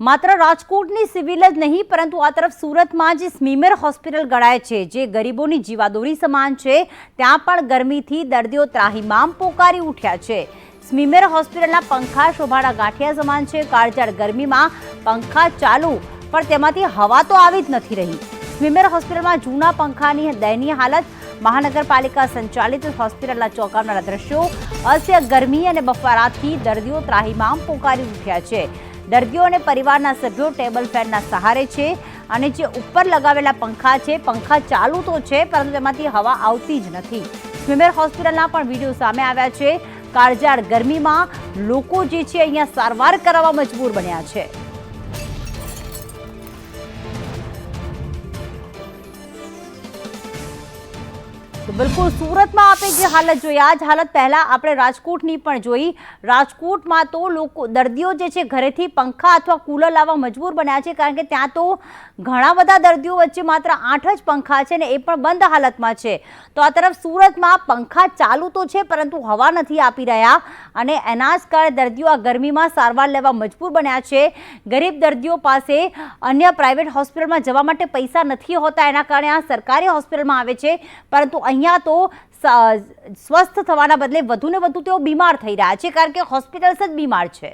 માત્ર રાજકોટની સિવિલ જ નહીં, પરંતુ આ તરફ સુરતમાં જે સ્મીમેર હોસ્પિટલ ગણાય છે, જે ગરીબોની જીવાદોરી સમાન છે. ત્યાં પણ ગરમીથી દર્દીઓ ત્રાહિમામ પોકારી ઉઠ્યા છે. સ્મીમેર હોસ્પિટલના પંખા શોભાના ગાંઠિયા સમાન છે. કાળજાળ ગરમીમાં પંખા ચાલુ, પણ તેમાંથી હવા તો આવી જ નથી રહી. સ્મીમેર હોસ્પિટલમાં જૂના પંખાની દયનીય હાલત, મહાનગરપાલિકા સંચાલિત હોસ્પિટલના ચોંકાવનારા દ્રશ્યો, અસ્ય ગરમી અને બફારાથી દર્દીઓ ત્રાહિમામ પોકારી ઉઠ્યા છે. દર્દીઓ અને પરિવારના સભ્યો ટેબલ ફેનના સહારે છે અને જે ઉપર લગાવેલા પંખા છે, પંખા ચાલુ તો છે, પરંતુ તેમાંથી હવા આવતી જ નથી. સ્વિમેર હોસ્પિટલના પણ વીડિયો સામે આવ્યા છે. કાળજાળ ગરમીમાં લોકો જે છે અહીંયા સારવાર કરાવવા મજબૂર બન્યા છે. બિલકુલ સુરતમાં આપણે જે હાલત જોઈ. આ જ હાલત પહેલા આપણે રાજકોટની પણ જોઈ. રાજકોટમાં તો લોકો દર્દીઓ જે છે ઘરેથી પંખા અથવા કુલર લાવવા મજબૂર બન્યા છે કારણ કે ત્યાં તો ઘણા બધા દર્દીઓ વચ્ચે માત્ર આઠ જ પંખા છે ને એ પણ બંધ હાલતમાં છે. તો આ તરફ સુરતમાં પંખા ચાલુ તો છે પરંતુ હવા નથી આપી રહ્યા. અને એના જ કારણે દર્દીઓ આ ગરમીમાં સારવાર લેવા મજબૂર બન્યા છે. ગરીબ દર્દીઓ પાસે અન્ય પ્રાઇવેટ હોસ્પિટલમાં જવા માટે પૈસા નથી હોતા, એના કારણે આ સરકારી હોસ્પિટલમાં આવે છે. પરંતુ અહીંયા તો સ્વસ્થ થવાના બદલે વધુને વધુ તેઓ બીમાર થઈ રહ્યા છે, કારણ કે હોસ્પિટલ્સ જ બીમાર છે.